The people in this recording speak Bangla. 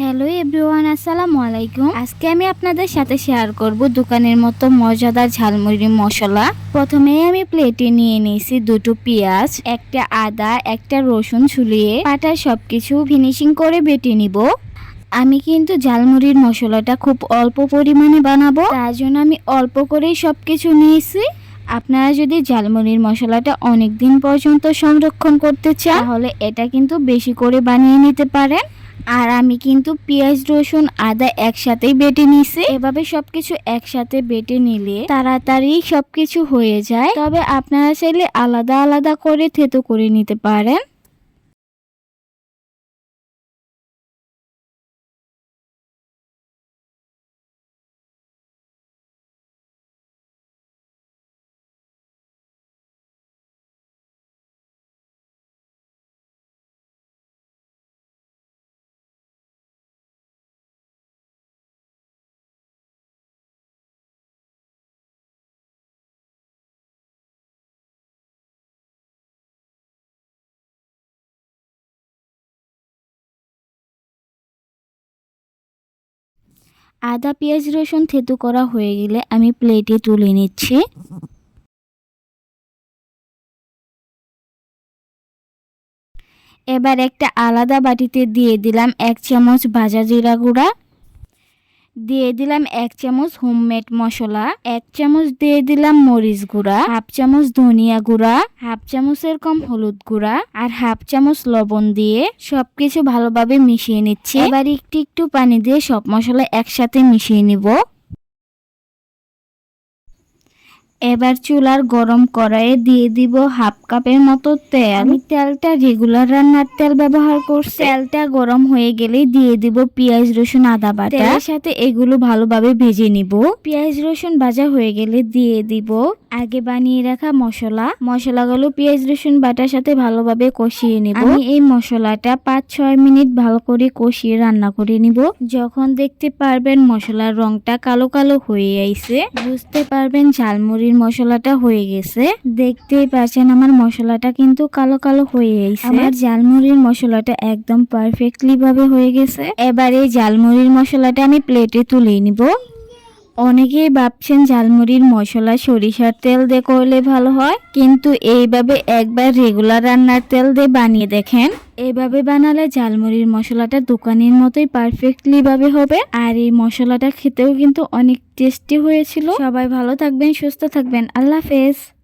হ্যালো এভরিওয়ান, আসসালামু আলাইকুম। আজকে আমি আপনাদের সাথে শেয়ার করব দোকানের মতো মজাদার ঝালমুড়ি মশলা। প্রথমে আমি প্লেটে নিয়ে নিয়েছি দুটো পেঁয়াজ, একটা আদা, একটা রসুন ছুলিয়ে পাটায় সবকিছু ফিনিশিং করে বেটে নিব। আমি কিন্তু ঝালমুড়ির মশলাটা খুব অল্প পরিমাণে বানাবো, তার জন্য আমি অল্প করেই সব কিছু নিয়েছি। আপনারা যদি ঝালমুড়ির মশলাটা অনেক দিন পর্যন্ত সংরক্ষণ করতে চান, তাহলে এটা কিন্তু বেশি করে বানিয়ে নিতে পারেন। আর আমি কিন্তু পেঁয়াজ, রসুন, আদা একসাথেই বেটে নিছি। এভাবে সবকিছু একসাথে বেটে নিলে তাড়াতাড়ি সবকিছু হয়ে যায়। তবে আপনারা চাইলে আলাদা আলাদা করে থেতো করে নিতে পারেন। আদা, পেঁয়াজ, রসুন থেতু করা হয়ে গেলে আমি প্লেটে তুলে নিচ্ছি। এবার একটা আলাদা বাটিতে দিয়ে দিলাম এক চামচ ভাজা জিরা গুঁড়া। দিয়ে দিলাম এক চামচ হোমমেড মশলা, এক চামচ দিয়ে দিলাম মরিচ গুঁড়া, হাফ চামচ ধনিয়া গুঁড়া, হাফ চামচের কম হলুদ গুঁড়া আর হাফ চামচ লবণ দিয়ে সবকিছু ভালোভাবে মিশিয়ে নিচ্ছি। এবার একটু একটু পানি দিয়ে সব মশলা একসাথে মিশিয়ে নিব। এবার চুলার গরম কড়াইয়ে দিয়ে দিব হাফ কাপের মতো তেল। আমি তেলটা রেগুলার রান্নার তেল ব্যবহার করছি। তেলটা গরম হয়ে গেলে দিয়ে দিব পেঁয়াজ রসুন আদা বাটা। তেলের সাথে এগুলো ভালোভাবে ভেজে নিব। পেঁয়াজ রসুন ভাজা হয়ে গেলে দিয়ে দিব আগে বানিয়ে রাখা মশলা। মশলাগুলো পেঁয়াজ রসুন বাটার সাথে ভালোভাবে কষিয়ে নিব। আমি এই মশলাটা পাঁচ ছয় মিনিট ভালো করে কষিয়ে রান্না করে নিব। যখন দেখতে পারবেন মশলার রংটা কালো কালো হয়ে আইছে। বুঝতে পারবেন ঝালমুড়ির মশলাটা হয়ে গেছে। দেখতেই পাচ্ছেন আমার মশলাটা কিন্তু কালো কালো হয়ে গেছে আমার ঝালমুড়ির মশলাটা একদম পারফেক্টলি ভাবে হয়ে গেছে। এবার এই ঝালমুড়ির মশলাটা আমি প্লেটে তুলে নিব। অনেকেই ভাবছেন ঝালমুড়ির মশলা, সরিষার তেল দিয়ে করলে ভালো হয়, কিন্তু এইভাবে একবার রেগুলার রান্নার তেল দিয়ে বানিয়ে দেখেন। এভাবে বানালে ঝালমুড়ির মশলাটা দোকানের মতোই পারফেক্টলি ভাবে হবে। আর এই মশলাটা খেতেও কিন্তু অনেক টেস্টি হয়েছিল। সবাই ভালো থাকবেন, সুস্থ থাকবেন। আল্লাহ হাফেজ।